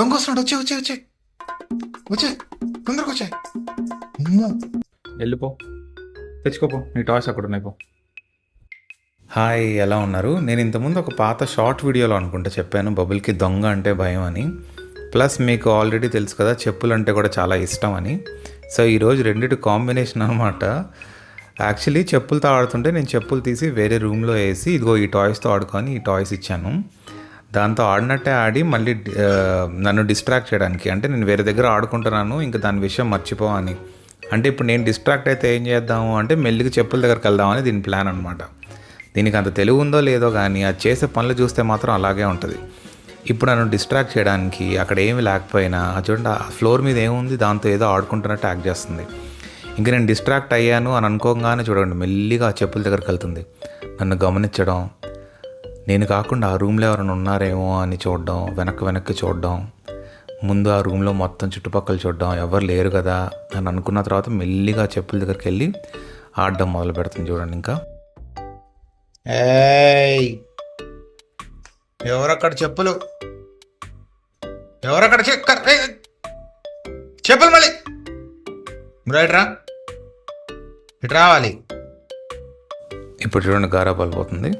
దొంగ వస్తున్నాడు వచ్చే వచ్చే వచ్చే. వచ్చే తొందరగా అమ్మో. వెళ్ళిపో. తెచ్చుకోపో. నీ టాయ్స్ అక్కడ ఉన్నాయి పో. హాయ్ ఎలా ఉన్నారు? నేను ఇంతకుముందు ఒక పాత షార్ట్ వీడియోలో అనుకుంటా చెప్పాను. బబుల్కి దొంగ అంటే భయం అని. ప్లస్ మీకు ఆల్రెడీ తెలుసు కదా చెప్పులు అంటే కూడా చాలా ఇష్టం అని. సో ఈరోజు రెండిటి కాంబినేషన్ అనమాట యాక్చువల్లీ చెప్పులతో ఆడుతుంటే నేను చెప్పులు తీసి వేరే రూమ్లో వేసి ఇదిగో ఈ టాయ్స్తో ఆడుకొని ఈ టాయ్స్ ఇచ్చాను. దాంతో ఆడినట్టే ఆడి మళ్ళీ నన్ను డిస్ట్రాక్ట్ చేయడానికి. అంటే నేను వేరే దగ్గర ఆడుకుంటున్నాను ఇంకా దాని విషయం మర్చిపో అని. అంటే ఇప్పుడు నేను డిస్ట్రాక్ట్ అయితే ఏం చేద్దాము? అంటే మెల్లిగా చెప్పుల దగ్గరికి వెళ్దామని దీని ప్లాన్ అనమాట దీనికి అంత తెలివి ఉందో లేదో కానీ అది చేసే పనులు చూస్తే మాత్రం అలాగే ఉంటుంది. ఇప్పుడు నన్ను డిస్ట్రాక్ట్ చేయడానికి అక్కడ ఏమి లేకపోయినా చూడండి ఆ ఫ్లోర్ మీద ఏముంది? దాంతో ఏదో ఆడుకుంటున్నట్టు యాక్ట్ చేస్తుంది. ఇంకా నేను డిస్ట్రాక్ట్ అయ్యాను అని అనుకోగానే చూడండి మెల్లిగా ఆ చెప్పుల దగ్గరికి వెళ్తుంది. నన్ను గమనించడం నేను కాకుండా ఆ రూమ్లో ఎవరైనా ఉన్నారేమో అని చూడడం వెనక్కి వెనక్కి చూడడం ముందు ఆ రూమ్లో మొత్తం చుట్టుపక్కల చూడడం ఎవరు లేరు కదా అని అనుకున్న తర్వాత మెల్లిగా చెప్పుల దగ్గరికి వెళ్ళి ఆడడం మొదలు పెడుతుంది చూడండి ఇంకా. ఏయ్! ఎవరక్కడ చెప్పులు? ఎవరక్కడ చెప్పులు మళ్ళీ! రైట్ రా. ఇటు రావాలి. ఇప్పుడు చూడండి గారా పలిపోతుంది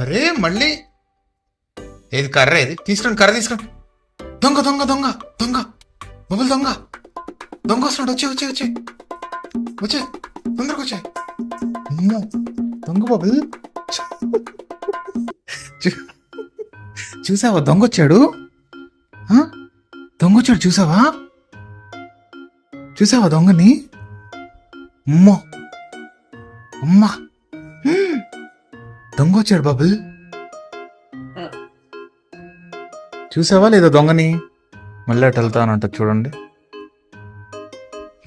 అరే మళ్ళీ? ఏది కర్ర ఏది? తీసుకురండి కర్ర తీసుకురండి. దొంగ దొంగ దొంగ దొంగ. మొబైల్ దొంగ. దొంగ వస్తున్నాడు వచ్చే వచ్చే వచ్చే. వచ్చే తొందరగా వచ్చాయి అమ్మో దొంగ మొబైల్ చూసావా దొంగ వచ్చాడు? ఆ? దొంగ వచ్చాడు చూసావా? చూసావా దొంగని? అమ్మో. అమ్మా. దొంగ వచ్చాడు బబుల్ చూసావా లేదా దొంగని? మళ్ళీ అటు వెళ్తానంట చూడండి.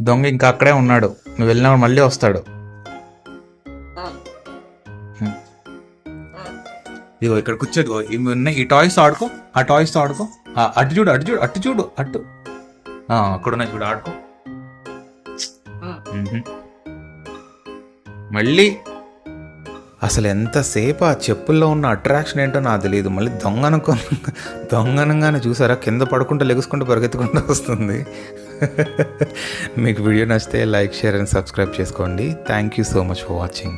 దొంగ ఇంకా అక్కడే ఉన్నాడు. నువ్వు వెళ్ళినప్పుడు మళ్ళీ వస్తాడు. ఇదిగో ఇక్కడ కూర్చోదిగో ఇవి ఉన్నాయి. ఈ టాయ్స్ ఆడుకో. ఆ టాయ్స్ ఆడుకో. ఆ, అటు చూడు అటు చూడు అటు చూడు అటు. అక్కడ ఉన్నాయి చూడు ఆడుకో. మళ్ళీ అసలు ఎంతసేపు ఆ చెప్పుల్లో ఉన్న అట్రాక్షన్ ఏంటో నాకు తెలియదు మళ్ళీ దొంగ దొంగనంగానే చూసారా? కింద పడుకుంటూ లెగుసుకుంటూ పరిగెత్తుకుంటూ వస్తుంది. మీకు వీడియో నచ్చితే లైక్ షేర్ అండ్ సబ్స్క్రైబ్ చేసుకోండి. Thank you so much for watching